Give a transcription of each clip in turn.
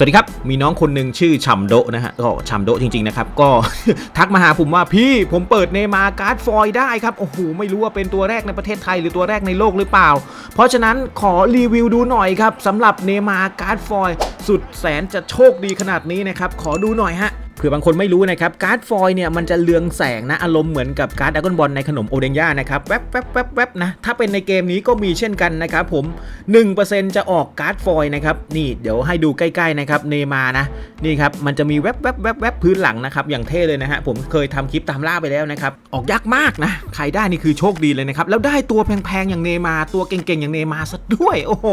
สวัสดีครับ มีน้องคนหนึ่งชื่อชัมโดนะฮะก็ชัมโดจริง ๆ นะครับ ก็ทักมาหาผมว่าพี่ผมเปิดเนมาการ์ดฟอยล์ได้ครับ โอ้โห ไม่รู้ว่าเป็นตัวแรกในประเทศไทยหรือตัวแรกในโลกหรือเปล่า เพราะฉะนั้นขอรีวิวดูหน่อยครับสำหรับเนมาการ์ดฟอยล์สุดแสนจะโชคดีขนาดนี้นะครับ ขอดูหน่อยฮะ เผื่อบางคนไม่รู้นะครับการ์ดฟอยเนี่ยมันจะเลืองแสงนะอารมณ์เหมือนกับการ์ดดากอนบอลในขนมโอเดงย่านะครับแวบแวบแวบแวบนะถ้าเป็นในเกมนี้ก็มีเช่นกันนะครับผม 1%จะออกการ์ดฟอยนะครับนี่เดี๋ยวให้ดูใกล้ๆนะครับเนมานะนี่ครับมันจะมีแวบแวบแวบแวบพื้นหลังนะครับอย่างเท่เลยนะฮะผมเคยทำคลิปตามล่าไปแล้วนะครับออกยากมากนะใครได้นี่คือโชคดีเลยนะครับแล้วได้ตัวแพงๆอย่างเนมาตัวเก่งๆอย่างเนมาซะด้วยโอ้โห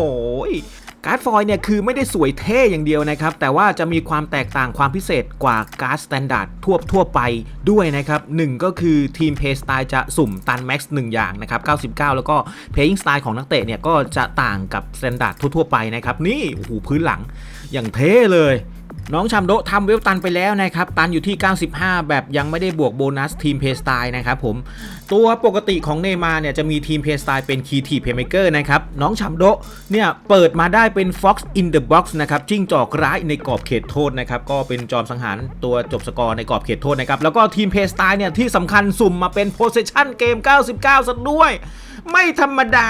การ์ดฟอยเนี่ยคือไม่ได้สวยเท่อย่างเดียวนะครับ แต่ว่าจะมีความแตกต่างความพิเศษกว่าการ์ดสแตนดาร์ดทั่วทั่วไปด้วยนะครับหนึ่งก็คือทีมเพย์สไตล์จะสุ่มตันแม็กซ์หนึ่งอย่างนะครับ 99 แล้วก็เพย์อิงสไตล์ของนักเตะเนี่ยก็จะต่างกับสแตนดาร์ดทั่วๆไปนะครับ นี่โอ้โหพื้นหลังอย่างเท่เลย น้องชัมโดทำเวลตันไปแล้วนะครับ ตันอยู่ที่ 95 แบบยังไม่ได้บวกโบนัสทีมเพสไตล์นะครับผม ตัวปกติของเนมาเนี่ยจะมีทีมเพสไตล์เป็นคีทีเพเมเกอร์นะครับ น้องชัมโดเนี่ยเปิดมาได้เป็น Fox in the Box นะครับจิ้งจอกร้ายในกรอบเขตโทษนะครับ ก็เป็นจอมสังหารตัวจบสกอร์ในกรอบเขตโทษนะครับ แล้วก็ทีมเพสไตล์เนี่ยที่สำคัญสุ่มมาเป็นโพ s เซชันเกม 99ซะด้วย ไม่ธรรมดา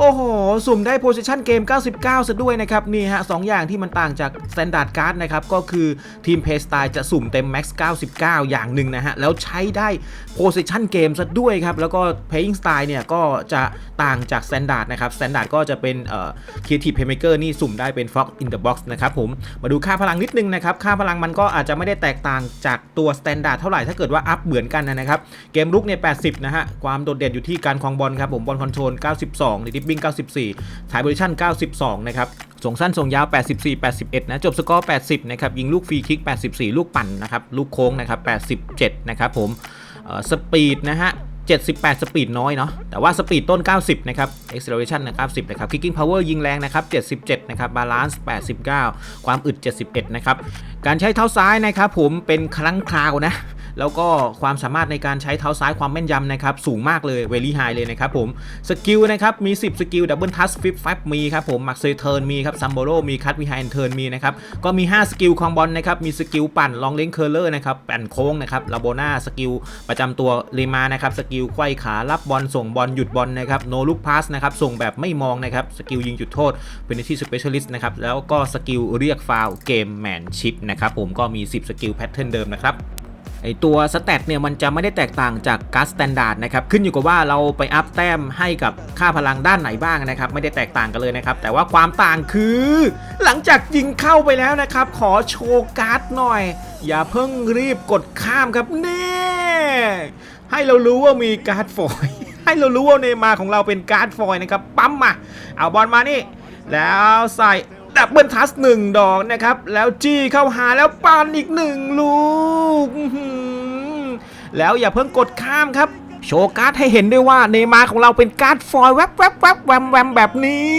โอ้โห สุ่มได้โพ i ิชันเกม 99 ซะด้วยนะครับ นี่ฮะสองอย่างที่มันต่างจาก Standard Card นะครับ ก็คือทีม p a y s t y l e จะสุ่มเต็ม Max 99 อย่างหนึ่งนะฮะ แล้วใช้ได้โพ i ิชันเกมซะด้วยครับ แล้วก็ Playing Style เนี่ย ก็จะต่างจาก Standard นะครับ Standard ก็จะเป็นเอ่อ Creative Playmaker นี่สุ่มได้เป็น Fox in the Box นะครับผม มาดูค่าพลังนิดนึงนะครับ ค่าพลังมันก็อาจจะไม่ได้แตกต่างจากตัว Standard เท่าไหร่ถ้าเกิดว่าอัพเหมือนกันนะครับเกมลุกเนี่ย80นะฮะความโดดเด่นอยู่ที่การครองบอลครับผมบอลคอนโทรล92ดิฟบิ้ง94ถ่ายโพซิชั่น 92 นะครับ ส่งสั้นส่งยาว 84 81 นะ จบสกอร์ 80 นะครับ ยิงลูกฟรีคิก 84 ลูกปั่นนะครับ ลูกโค้งนะครับ 87 นะครับผมอ่อสปีดนะฮะ78 สปีดน้อยเนาะ แต่ว่าสปีดต้น 90 นะครับ acceleration นะ90 นะครับ kicking power ยิงแรงนะครับ 77 นะครับ balance 89 ความอึด 71 นะครับ การใช้เท้าซ้ายนะครับผมเป็นครั้งคราวนะ แล้วก็ความสามารถในการใช้เท้าซ้ายความแม่นยำนะครับสูงมากเลย very high เลยนะครับผมสกิลนะครับมี 10 สกิลดับเบิลทัสฟิปแฟบมีครับผมมักเซเทิร์นมีครับซัมโบโรมีคัตวิไฮเทิร์นมีนะครับก็มี 5 สกิลคองบอลนะครับมีสกิลปั่นลองเล้งเคอร์เลอร์นะครับปั่นโค้งนะครับลาโบนาสกิลประจำตัวเลมานะครับสกิลไขว้ขารับบอลส่งบอลหยุดบอลนะครับโนลูกพาสนะครับส่งแบบไม่มองนะครับสกิลยิงจุดโทษเป็นที่สเปเชียลิสต์นะครับแล้วก็สกิลเรียกฟาวเกมแมนชิพนะครับผมก็มี 10 สกิลแพทเทิร์นเดิมนะครับ ไอตัวสแตทเนี่ยมันจะไม่ได้แตกต่างจากการ์ดสแตนดาร์ดนะครับขึ้นอยู่กับว่าเราไปอัพแต้มให้กับค่าพลังด้านไหนบ้างนะครับไม่ได้แตกต่างกันเลยนะครับแต่ว่าความต่างคือ หลังจากยิงเข้าไปแล้วนะครับขอโชว์การ์ดหน่อย อย่าเพิ่งรีบกดข้ามครับนี่ให้เรารู้ว่ามีการ์ดฟอยให้เรารู้ว่าเนมาของเราเป็นการ์ดฟอยนะครับปั๊มมาเอาบอลมานี่ แล้วใส่ ดับเบิลทัสหนึ่งดอกนะครับ แล้วจี้เข้าหาแล้วปานอีกหนึ่งลูก แล้วอย่าเพิ่งกดข้ามครับ โชว์การ์ดให้เห็นด้วยว่าเนมาของเราเป็นการ์ดฟอยล์แวบแวบแวบแวมแวมแบบนี้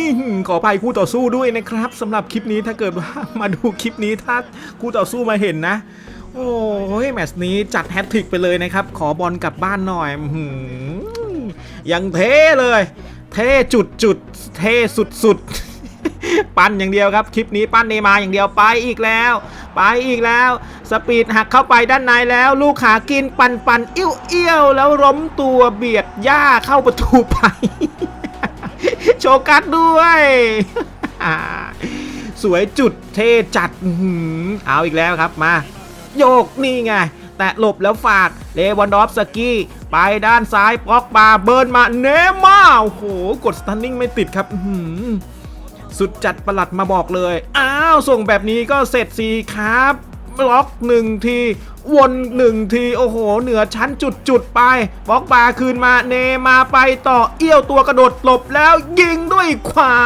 ขออภัยคู่ต่อสู้ด้วยนะครับสำหรับคลิปนี้ถ้าเกิดว่ามาดูคลิปนี้ถ้าคู่ต่อสู้มาเห็นนะโอ้ยแมตช์นี้จัดแฮตทริกไปเลยนะครับ ขอบอลกลับบ้านหน่อยหืยังเท่เลย เท่จุดจุดเท่สุดสุดๆ ปั้นอย่างเดียวครับ คลิปนี้ปั้นเนมาอย่างเดียวไปอีกแล้ว ไปอีกแล้ว สปีดหักเข้าไปด้านในแล้ว ลูกขากินปันปันเอี้ยวเอี้ยวแล้วล้มตัวเบียดหญ้าเข้าประตูไป โชกัดด้วยสวยจุดเท่จัดเอาอีกแล้วครับมา โยกนี่ไง แตะหลบแล้วฝากเลวันดอฟสกี้ไปด้านซ้ายปอกบาเบิร์นมาเนม่าโอ้โห กดสตันนิ่งไม่ติดครับ สุดจัดประหลัดมาบอกเลย อ้าว ส่งแบบนี้ก็เสร็จสีครับบล็อกหนึ่งที วนหนึ่งที โอ้โห เหนือชั้นจุดจุดไปบล็อกบาคืนมาเนมาไปต่อเอี้ยวตัวกระโดดหลบแล้วยิงด้วยขวา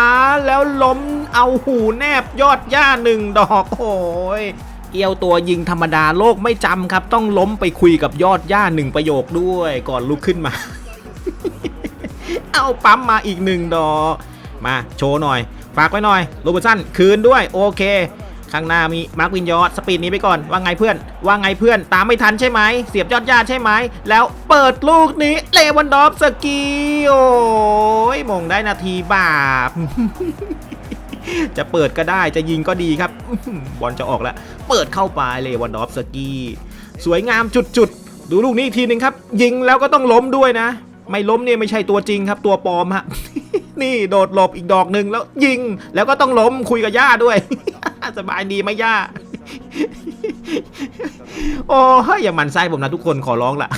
แล้วล้มเอาหูแนบยอดหญ้าหนึ่งดอกโอ้ยเอี้ยวตัวยิงธรรมดาโลกไม่จำครับ ต้องล้มไปคุยกับยอดหญ้าหนึ่งประโยคด้วยก่อนลุกขึ้นมา เอาปั๊มมาอีกหนึ่งดอก มาโชว์หน่อย ฝากไว้หน่อยโรเบอร์สันคืนด้วยโอเค ข้างหน้ามีมาร์ควินยอดสปีดนี้ไปก่อน ว่าไงเพื่อน ว่าไงเพื่อน ตามไม่ทันใช่ไหม เสียบยอดญาติใช่ไหม แล้วเปิดลูกนี้เลวันดอฟสกีโอ้ยมงได้นาทีบาปจะเปิดก็ได้จะยิงก็ดีครับบอลจะออกแล้ว เปิดเข้าไปเลวันดอฟสกีสวยงามจุดๆ ดูลูกนี้ทีหนึ่งครับ ยิงแล้วก็ต้องล้มด้วยนะ ไม่ล้มเนี่ยไม่ใช่ตัวจริงครับ ตัวปลอมฮะ นี่โดดหลบอีกดอกหนึ่งแล้วยิง แล้วก็ต้องล้มคุยกับย่าด้วย สบายดีไหมย่า โอ้ยอย่าหมันไส้ผมนะทุกคนขอร้องละ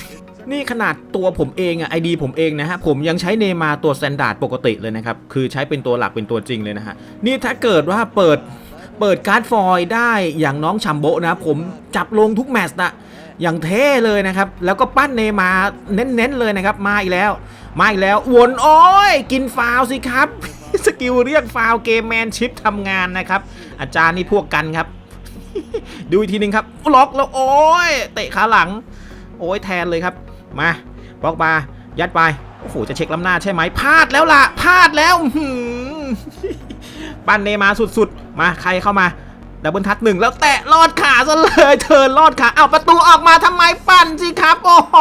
นี่ขนาดตัวผมเองอะไอดีผมเองนะฮะ ผมยังใช้เนมาตัวสแตนดาร์ดปกติเลยนะครับ คือใช้เป็นตัวหลักเป็นตัวจริงเลยนะฮะ นี่ถ้าเกิดว่าเปิด เปิดการ์ดฟอยล์ได้อย่างน้องชัมโบนะผมจับลงทุกแมตช์นะอย่างเท่เลยนะครับ แล้วก็ปั้นเนมาเน้นๆเลยนะครับ มาอีกแล้ว มาอีกแล้ว วนโอ้ย กินฟาวสิครับ สกิลเรียกฟาวเกมแมนชิปทำงานนะครับ อาจารย์นี่พวกกันครับ ดูอีกทีหนึ่งครับ ล็อกแล้วโอ้ย เตะขาหลัง โอ้ยแทนเลยครับ มาบล็อกมายัดไป โอ้โห จะเช็คล้ำหน้าใช่ไหมพลาดแล้วล่ะพลาดแล้วปั้นเนมาสุดๆ มาใครเข้ามาดับเบิลทัชหนึ่งแล้วแตะลอดขาซะเลยเทิร์นลอดขาเอาประตูออกมาทำไมปั่นสิครับ โอ้โห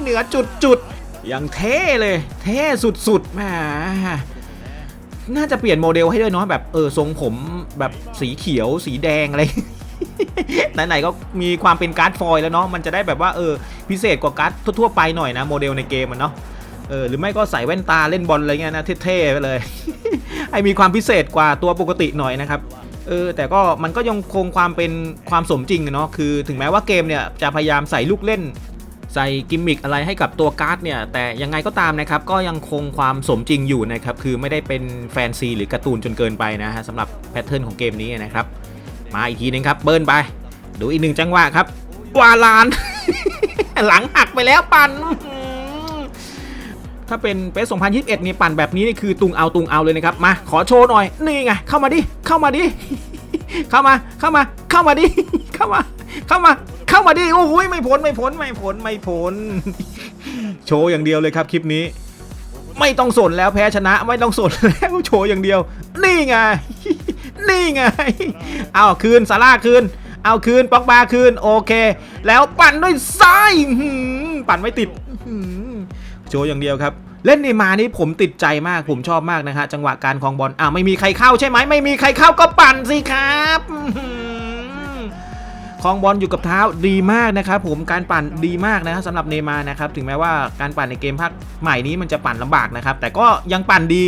เหนือจุดๆยังเท่เลย เท่สุดๆแหมน่าจะเปลี่ยนโมเดลให้ด้วยเนาะแบบเออทรงผมแบบสีเขียวสีแดงอะไร ไหนๆก็มีความเป็นการ์ดฟอยแล้วเนาะมันจะได้แบบว่าเออพิเศษกว่าการ์ดทั่วๆไปหน่อยนะโมเดลในเกมมันเนาะเออหรือไม่ก็ใส่แว่นตาเล่นบอลอะไรเงี้ยนะเท่ๆไปเลยให้มีความพิเศษกว่าตัวปกติหน่อยนะครับเออแต่ก็มันก็ยังคงความเป็นความสมจริงเนาะคือถึงแม้ว่าเกมเนี่ยจะพยายามใส่ลูกเล่น ใส่กิมมิคอะไรให้กับตัวการ์ดเนี่ยแต่ยังไงก็ตามนะครับก็ยังคงความสมจริงอยู่นะครับคือไม่ได้เป็นแฟนซีหรือการ์ตูนจนเกินไปนะฮะสำหรับแพทเทิร์นของเกมนี้นะครับ มาอีกทีนึงครับ เบิร์นไป ดูอีกหนึ่งจังหวะครับวาลาน หลังหักไปแล้วปันอื้อหือถ้าเป็นเปส2021นี่ปั่นแบบนี้นี่คือตุงเอาตุงเอาเลยนะครับ มาขอโชว์หน่อย นี่ไง เข้ามาดิ เข้ามาดิ เข้ามา เข้ามา เข้ามาดิ เข้ามา เข้ามา เข้ามาดิ โอ้โหไม่พ้นไม่พ้นไม่พ้นไม่พ้น โชว์อย่างเดียวเลยครับคลิปนี้ ไม่ต้องสนแล้วแพ้ชนะ ไม่ต้องสนแล้วโชว์อย่างเดียว นี่ไง นี่ไง เอาคืนซาร่าคืน เอาคืนปอกบาคืน โอเค แล้วปั่นด้วยซ้ายปั่นไม่ติดโชว์อย่างเดียวครับ เล่นเนมานี่ผมติดใจมากผมชอบมากนะฮะจังหวะการคลองบอลอ้าไม่มีใครเข้าใช่ไหมไม่มีใครเข้าก็ปั่นสิครับคลองบอลอยู่กับเท้าดีมากนะครับผมการปั่นดีมากนะสำหรับเนมานะครับถึงแม้ว่าการปั่นในเกมภาคใหม่นี้มันจะปั่นลำบากนะครับแต่ก็ยังปั่นดี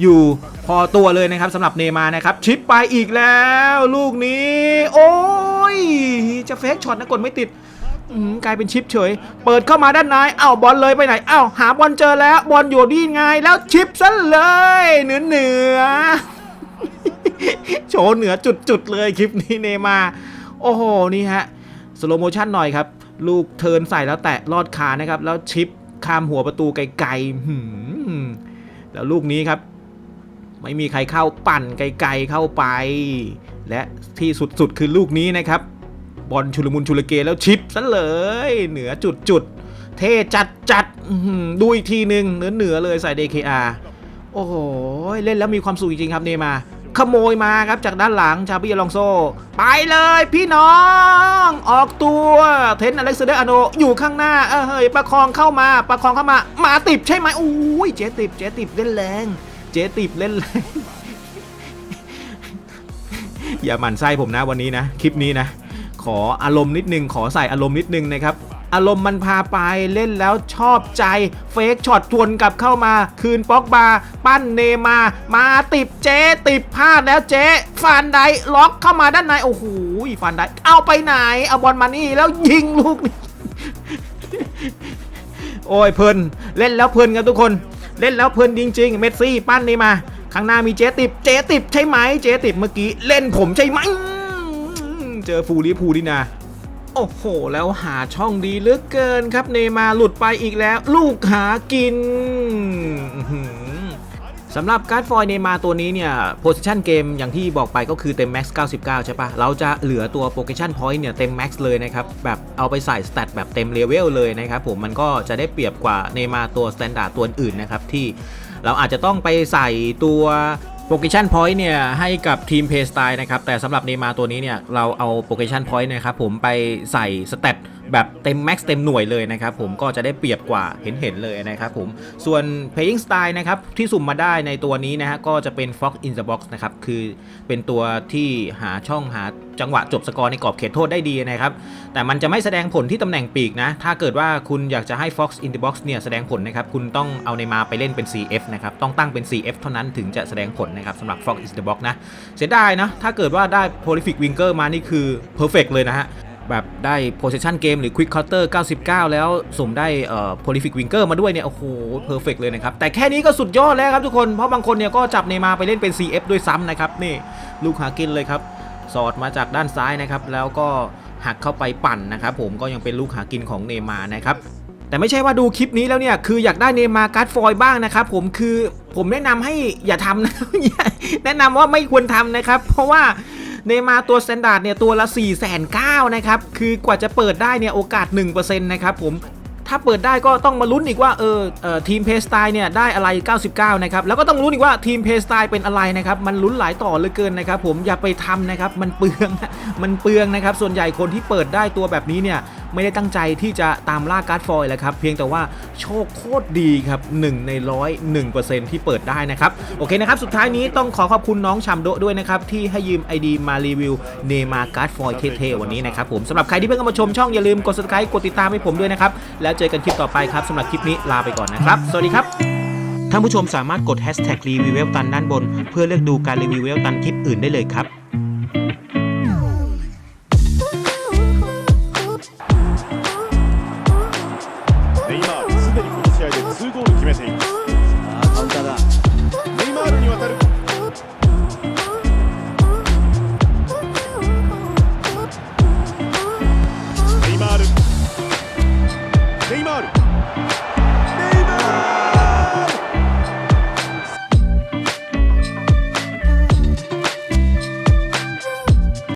อยู่พอตัวเลยนะครับสำหรับเนมานะครับ ชิปไปอีกแล้ว ลูกนี้ โอ้ย จะเฟกช็อตนะกดไม่ติดกลายเป็นชิปเฉย เปิดเข้ามาด้านในเอ้าบอลเลยไปไหนเอ้าหาบอลเจอแล้วบอลอยู่ดีไงแล้วชิปซะเลยเหนือเหนือโชว์เหนือจุดๆเลยคลิปนี้เนมา โอ้โหนี่ฮะสโลโมชันหน่อยครับ ลูกเทินใส่แล้วแตะลอดขานะครับ แล้วชิปข้ามหัวประตูไกลๆแล้วลูกนี้ครับ ไม่มีใครเข้าปั่นไกลๆเข้าไป และที่สุดๆคือลูกนี้นะครับ บอลชุลมุนชุลเกแล้วชิปซะเลย เหนือจุดๆ เท่จัดจัดๆดูอีกทีหนึ่งเหนือเหนือเลยใส่ DKR โอ้โห เล่นแล้วมีความสุขจริงครับเนย์มา ขโมยมาครับจากด้านหลังชาบิอลองโซ ไปเลยพี่น้อง ออกตัวเทนอเล็กซเดอร์อโนอยู่ข้างหน้าเออเฮ้ยประคองเข้ามาประคองเข้ามามาติบใช่ไหมอุ้ยเจ๊ติบเจ๊ติบเล่นแรง เจ๊ติบเล่นแรงอย่าหมั่นไส้ผมนะวันนี้นะ คลิปนี้นะ ขออารมณ์นิดนึง ขอใส่อารมณ์นิดนึงนะครับ อารมณ์มันพาไปเล่นแล้วชอบใจ เฟกช็อตทวนกลับเข้ามา คืนป็อกบา ปั้นเนมา มาติบเจ๊ติบพลาดแล้วเจ๊ฟานไดล็อกเข้ามาด้านใน โอ้โหฟานไดเอาไปไหน เอาบอลมานี่แล้วยิงลูกนี้โอ้ยเพลินเล่นแล้วเพลินครับทุกคน เล่นแล้วเพลินจริงๆ เมสซี่ปั้นนี่มา ข้างหน้ามีเจติบ เจติบใช่ไหม เจติบเมื่อกี้เล่นผมใช่ไหม เจอฟูลิพูดีนาโอ้โห แล้วหาช่องดีเหลือเกินครับ เนมาหลุดไปอีกแล้ว ลูกหากินอื สำหรับการ์ดฟอยเนมาตัวนี้เนี่ยโพ i ิชันเกมอย่างที่บอกไปก็คือเต็มแม็กซ์99 ใช่ปะเราจะเหลือตัวโปเกชันพอยต์เนี่ยเต็มแม็กซ์เลยนะครับ แบบเอาไปใส่สเตตแบบเต็มเลเวลเลยนะครับผมมันก็จะได้เปรียบกว่าเนมาตัวสแตนดาร์ดตัวอื่นนะครับ ที่เราอาจจะต้องไปใส่ตัวโปเกชันพอยต์เนี่ยให้กับทีมเพย์สไตล์นะครับ แต่สำหรับเนมาตัวนี้เนี่ยเราเอาโปเกชันพอยต์นะครับผมไปใส่สเตต แบบเต็มแม็กซ์เต็มหน่วยเลยนะครับผมก็จะได้เปรียบกว่าเห็นเห็นๆเลยนะครับผมส่วน Playing Style นะครับที่สุ่มมาได้ในตัวนี้นะฮะก็จะเป็น Fox in the Box นะครับคือเป็นตัวที่หาช่องหาจังหวะจบสกอร์ในกรอบเขตโทษได้ดีนะครับ แต่มันจะไม่แสดงผลที่ตำแหน่งปีกนะ ถ้าเกิดว่าคุณอยากจะให้ Fox in the Box เนี่ยแสดงผลนะครับ คุณต้องเอาในมาไปเล่นเป็น CF นะครับ ต้องตั้งเป็น CF เท่านั้นถึงจะแสดงผลนะครับสำหรับ Fox in the Box นะ เสียดายนะ ถ้าเกิดว่าได้ Prolific Winger มานี่คือ perfect เลยนะฮะ แบบได้ possession game หรือ quick counter 99 แล้วสุ่มได้เอ่อ prolific winger มาด้วยเนี่ย โอ้โห perfect เลยนะครับ แต่แค่นี้ก็สุดยอดแล้วครับทุกคน เพราะบางคนเนี่ยก็จับเนมาไปเล่นเป็น CF ด้วยซ้ำนะครับ นี่ลูกหากินเลยครับ สอดมาจากด้านซ้ายนะครับ แล้วก็หักเข้าไปปั่นนะครับผมก็ยังเป็นลูกหากินของเนมานะครับแต่ไม่ใช่ว่าดูคลิปนี้แล้วเนี่ย คืออยากได้เนมาการ์ดฟอยบ้างนะครับผมคือผมแนะนำให้อย่าทำนะแนะนำว่าไม่ควรทำนะครับ เพราะว่า เนมาตัวสแตนดาร์ดเนี่ยตัวละ4ี่แสนเนะครับ คือกว่าจะเปิดได้เนี่ยโอกาส 1%นะครับผมถ้าเปิดได้ก็ต้องมาลุ้นอีกว่าเออเออทีมเพสไตล์เนี่ยได้อะไร 99 นะครับ แล้วก็ต้องลุ้นอีกว่าทีมเพสไตล์เป็นอะไรนะครับ มันลุ้นหลายต่อเหลือเกินนะครับ ผมอย่าไปทำนะครับ มันเปลือง มันเปลืองนะครับ ส่วนใหญ่คนที่เปิดได้ตัวแบบนี้เนี่ยไม่ได้ตั้งใจที่จะตามล่าการ์ดฟอยล์แหละครับ เพียงแต่ว่าโชคโคตรดีครับ1ในร้อย1%ที่เปิดได้นะครับ โอเคนะครับ สุดท้ายนี้ต้องขอขอบคุณน้องชัมโดด้วยนะครับ ที่ให้ยืม ID มารีวิวเนมาการ์ดฟอยล์เท่ๆวันนี้นะครับผมสำหรับใครที่เพิ่งเข้ามาชมช่องอย่าลืมกด subscribe กดติดตามให้ผมด้วยนะครับ แล้วเจอกันคลิปต่อไปครับสำหรับคลิปนี้ลาไปก่อนนะครับ สวัสดีครับท่านผู้ชมสามารถกด hashtag รีวิวเวลตันด้านบน เพื่อเลือกดูการรีวิวเวลตันคลิปอื่นได้เลยครับ 2ゴール決めています。